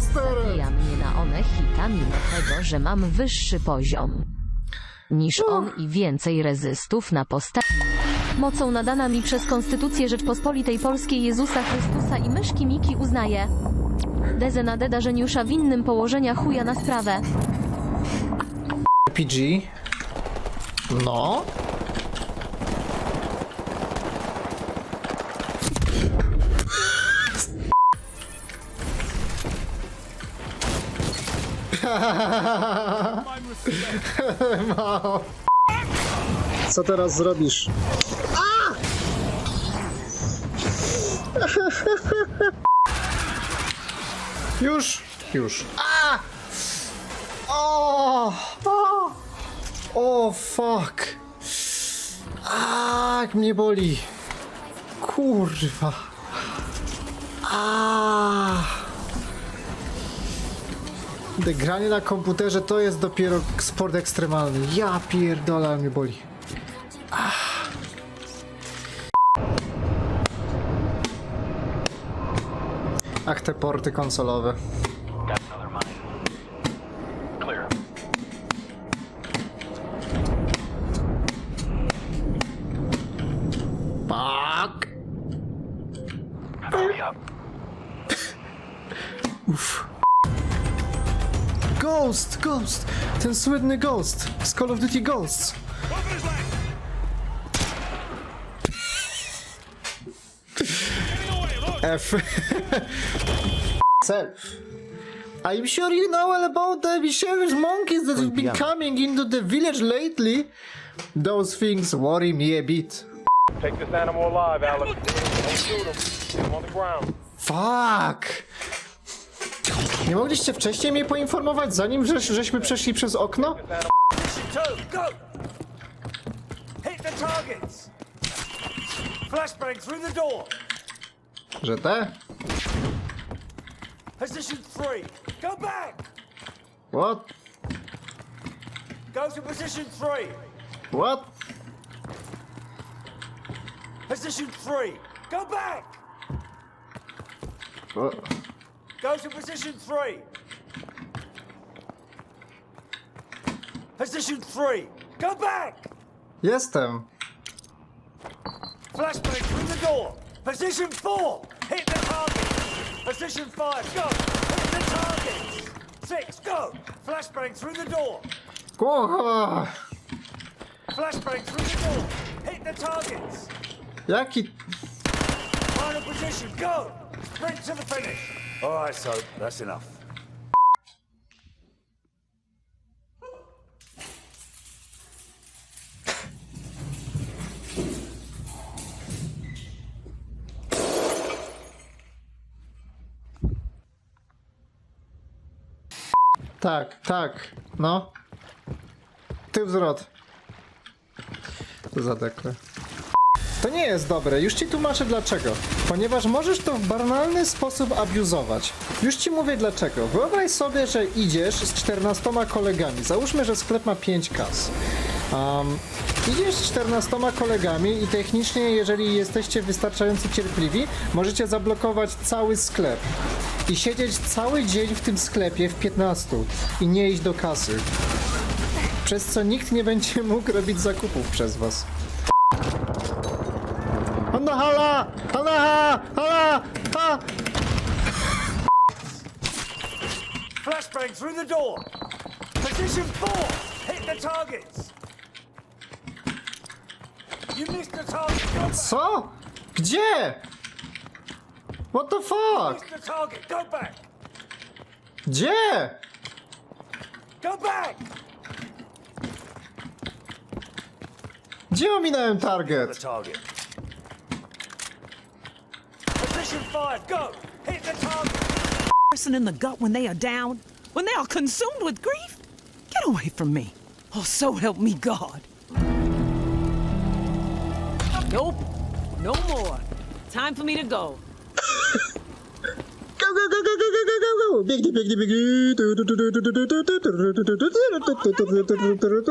Zabija mnie na one hita mimo tego, że mam wyższy poziom niż on i więcej rezystów na postaci. Mocą nadana mi przez Konstytucję Rzeczpospolitej Polskiej Jezusa Chrystusa i myszki Miki uznaje Dezę na deda żeniusza winnym położenia chuja na sprawę. PG. No. Co teraz zrobisz? Już, już. O! O! O, fuck. A, jak mnie boli. Kurwa. A. Granie na komputerze to jest dopiero sport ekstremalny. Ja pierdolę, ale mnie boli. Ach, te porty konsolowe. Fuck. Up. Ghost, Ghost! Ten słynny Ghost z Call of Duty Ghosts. F. Self. I'm sure you know all about the mischievous monkeys that have been coming into the village lately. Those things worry me a bit. Take this animal alive, Alex. Don't shoot him. Get him on the ground. Fuck! Nie mogliście wcześniej mnie poinformować, zanim żeś, żeśmy przeszli przez okno? Że te? Position three, go back! What? Go to position three! What? Position three, go back! What? Go to position three! Position three, go back! Yes, Jestem. Flashbang through the door! Position four, hit the target! Position five, go! Hit the targets! Six, go! Flashbang through the door! Kurwa! Flashbang through the door. Hit the targets. Jaki... Final position. Go. Sprint to the finish. All right, so that's enough. Tak, tak, no. Tył zwrot. To zadekle. To nie jest dobre, już ci tłumaczę dlaczego. Ponieważ możesz to w banalny sposób abuzować. Już ci mówię dlaczego. Wyobraź sobie, że idziesz z 14 kolegami. Załóżmy, że sklep ma 5 kas. Um, idziesz z 14 kolegami i technicznie, jeżeli jesteście wystarczająco cierpliwi, możecie zablokować cały sklep. I siedzieć cały dzień w tym sklepie w 15 i nie iść do kasy. Przez co nikt nie będzie mógł robić zakupów przez was. Hanna hala! Hanna ha! Hala! Ha! Flashbang through the door. Position four. Hit the targets. You missed the target. Go back. Co? Gdzie? What the fuck? Missed the target. Go back. Gdzie? Go back. Gdzie ominąłem target? target. Position five. Go. Hit the target. person in the gut when they are down, when they are consumed with grief? Get away from me. Oh, so help me God. Nope, no more. Time for me to go. Go, go, go, go, go, go, go, go, go! Tu, tu,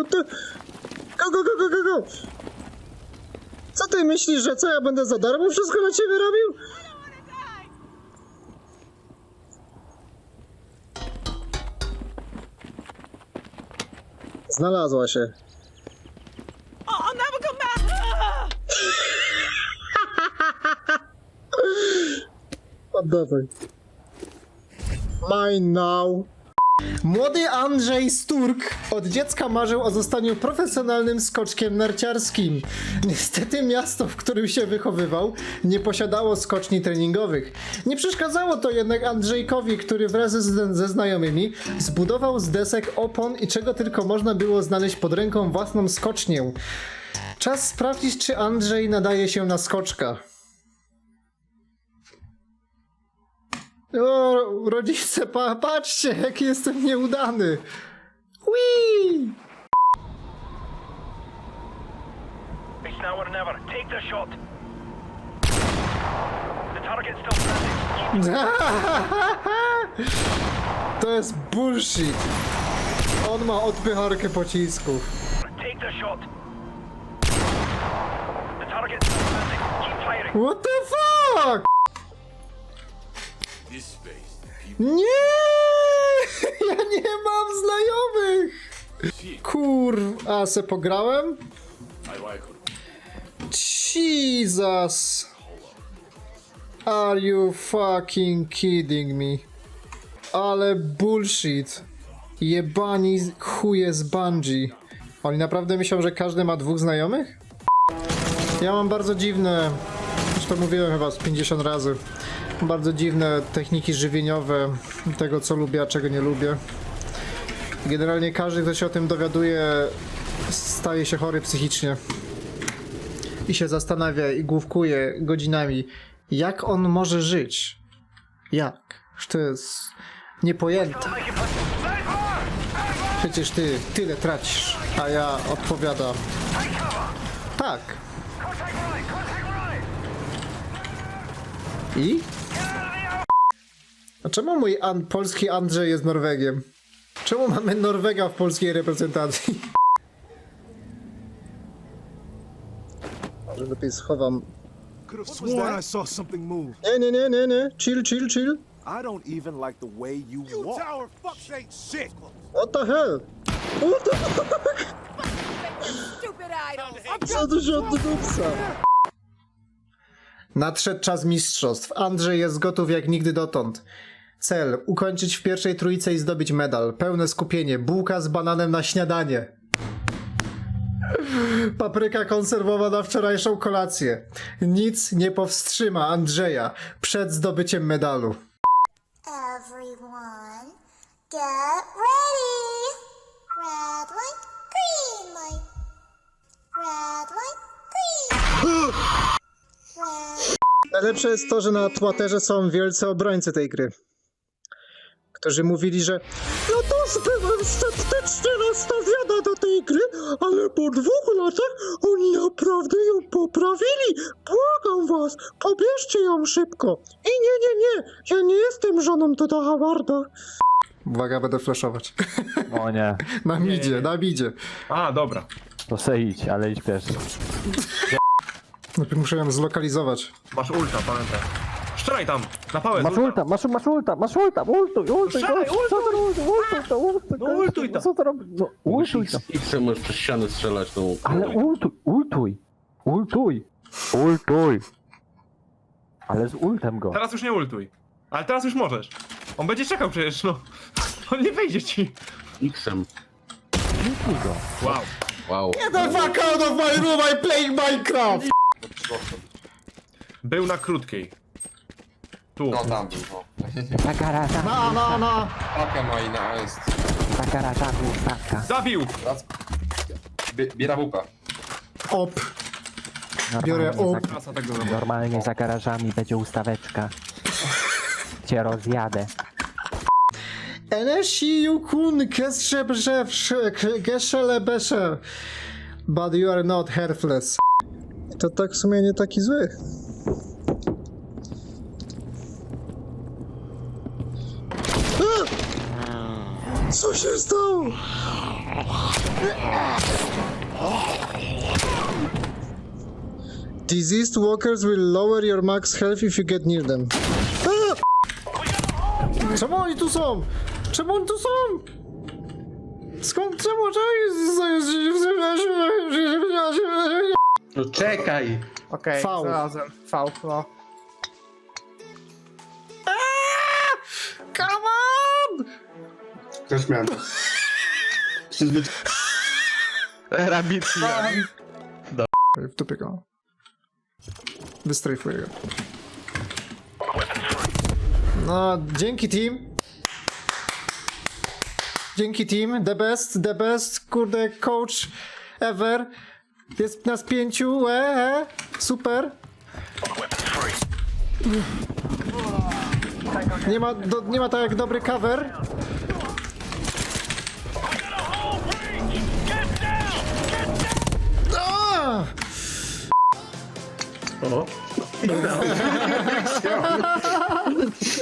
tu. Go, go, go, go, go, go! Co ty myślisz, że co, ja będę za darmo wszystko na ciebie robił? Znalazła się. I'll never come back. Oddawaj. Mine now. Młody Andrzej Sturk od dziecka marzył o zostaniu profesjonalnym skoczkiem narciarskim. Niestety miasto, w którym się wychowywał, nie posiadało skoczni treningowych. Nie przeszkadzało to jednak Andrzejkowi, który wraz ze, znajomymi zbudował z desek opon i czego tylko można było znaleźć pod ręką własną skocznię. Czas sprawdzić, czy Andrzej nadaje się na skoczka. O, rodzice, pa, patrzcie, jaki jestem nieudany. Whee! It's now or never. Take the shot. The target's still standing. To jest bullshit. On ma odpycharkę pocisków. Take the shot. The target's still standing. Keep firing. What the fuck? Nie! Ja nie mam znajomych! Kur... A, se pograłem? Jesus! Are you fucking kidding me? Ale bullshit. Jebani chuje z Bungie. Oni naprawdę myślą, że każdy ma dwóch znajomych? Ja mam bardzo dziwne, już to mówiłem chyba z 50 razy, bardzo dziwne techniki żywieniowe tego, co lubię, a czego nie lubię. Generalnie każdy, kto się o tym dowiaduje, staje się chory psychicznie. I się zastanawia i główkuje godzinami, jak on może żyć. Jak? To jest niepojęte. Przecież ty tyle tracisz, a ja odpowiadam. Tak. I? A czemu mój an polski Andrzej jest Norwegiem? Czemu mamy Norwega w polskiej reprezentacji? Może lepiej schowam. I saw something move. Nie, nie, nie, nie, nie. Chill, chill, chill. I don't even like the way you, you walk. tower fucks ain't shit. What the hell? What the fuck? Co tu się odbywa? Nadszedł czas mistrzostw. Andrzej jest gotów jak nigdy dotąd. Cel: ukończyć w pierwszej trójce i zdobyć medal. Pełne skupienie. Bułka z bananem na śniadanie. Papryka konserwowa na wczorajszą kolację. Nic nie powstrzyma Andrzeja przed zdobyciem medalu. Everyone, get Najlepsze jest to, że na Twitterze są wielcy obrońcy tej gry. Którzy mówili, że ja też byłem sceptycznie nastawiona do tej gry, ale po dwóch latach oni naprawdę ją poprawili. Błagam was, pobierzcie ją szybko. I nie, nie, nie, ja nie jestem żoną Toda Howarda. Uwaga, będę flashować. O nie, Na midzie, na midzie. A, dobra. to se idź, ale idź pierwszy. Najpierw muszę ją zlokalizować. Masz ulta, pamiętaj. Strzelaj tam, na pałę. Masz ulta, masz, masz ulta, masz ulta, ultuj, ultuj, Strzelaj, gość, co ty robisz, ultuj to, ultuj, No ultuj to. Co ty robisz, no ultuj to. X możesz przez ścianę strzelać, no. Ale ultuj, ultuj, ultuj, ultuj. Ale z ultem go. Teraz już nie ultuj. Ale teraz już możesz. On będzie czekał przecież, no. On nie wejdzie ci. X-em. Ultuj go. Wow. Wow. Get the fuck out of my room, I play Minecraft! Był na krótkiej. Tu. No tam był, no. Ta garaża, Na, na, na! Paka ma i na jest. ta garaża, ustawka. Zabił! Bie, biera. Op. Biorę Normalnie op. Klasa tego normalnie za garażami będzie ustaweczka. Cię rozjadę. NSU kun geszelebeszer. But you are not heartless. To tak w sumie nie taki zły. A! Co się stało? Diseased walkers will lower your max health if you get near them. Czemu oni tu są? Czemu oni tu są? Skąd czemu to No czekaj! Okej, Faul. znalazłem. Faul, no. Come on! Też miałem. Przyzwyczaj. W dupie go. Wystrajfuję go. No, dzięki team. Dzięki team. The best, the best, kurde, coach ever. Jest nas pięciu, e, e. super. Nie ma, do, nie ma tak jak dobry cover. O!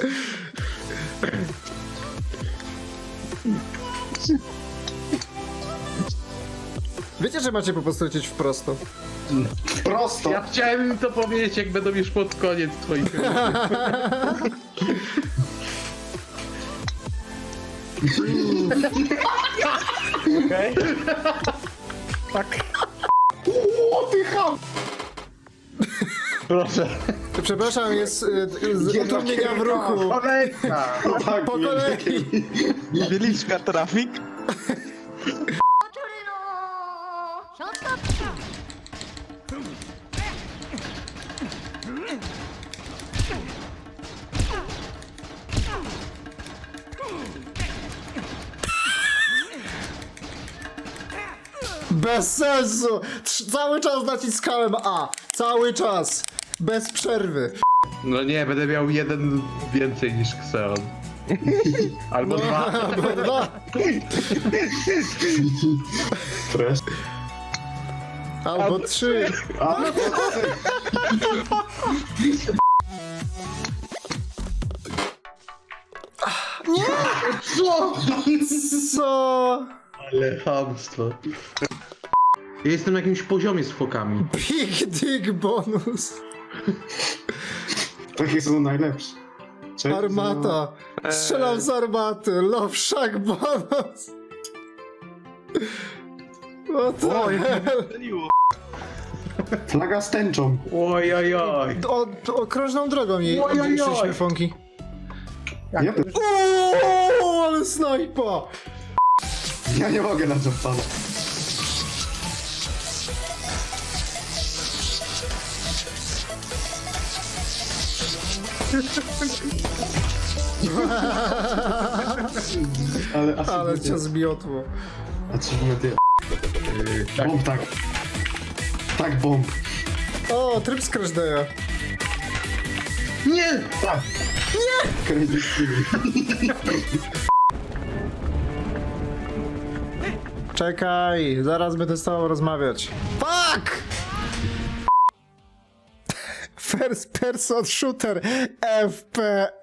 Wiecie, że macie po prostu lecieć w prosto. Ja chciałem im to powiedzieć, jak będą już pod koniec twoich Okej. Proszę. Przepraszam, jest y, z utrudnienia w ruchu. Kolejka! Po kolei. Wieliczka trafik. Bez sensu! Trz- Cały czas naciskałem A. Cały czas. Bez przerwy. No nie, będę miał jeden więcej niż Xeon. Albo dwa. Albo dwa. Fresh. Albo trzy. Nie! Co? Ale chamstwo. Ja jestem na jakimś poziomie z fokami. Big Dick bonus. Takie są najlepsze. Cześć, Armata. Strzelam z armaty. Love Shack bonus. What the hell? Flaga z tęczą. Oj, oj, oj. O, okrążną drogą jej Oj, oj, oj. odpuściliśmy fonki. Ja, O, ale snajpa! ja nie mogę na Jampana. Ale, a Ale cię zmiotło. Achievement je... Bomb tak. Tak, bomb. O, tryb z Crash Day'a. Nie! Crazy Stevie. Czekaj, zaraz będę z tobą rozmawiać. Fuck! First person shooter FPS.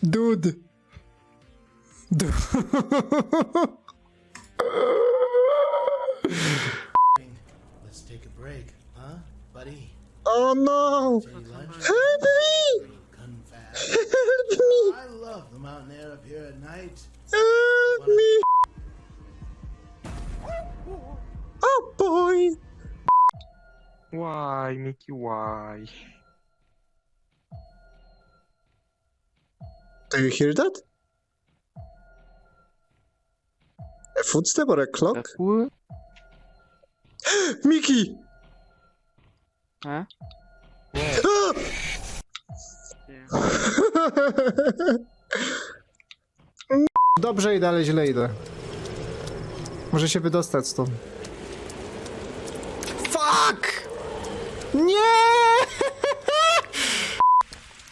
Dude. Dude. Let's take a break, huh, buddy? Oh no! Help me! Help me! I love the mountain air up here at night. Help me! Why, Mickey, why? Do you hear that? A footstep or a clock? Miki! Huh? Ah! Dobrze i dalej źle idę. Może się wydostać stąd. Fuck! Nie!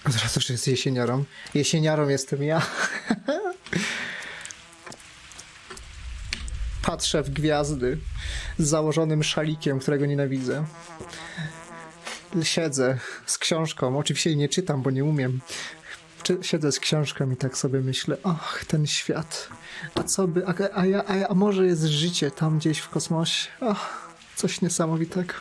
Od razu, że jest jesieniarą. Jesieniarą jestem ja. Patrzę w gwiazdy z założonym szalikiem, którego nienawidzę. Siedzę z książką. Oczywiście jej nie czytam, bo nie umiem. Siedzę z książką i tak sobie myślę, ach, ten świat. A co by, a, a, a, ja, a może jest życie tam gdzieś w kosmosie? Ach, coś niesamowitego.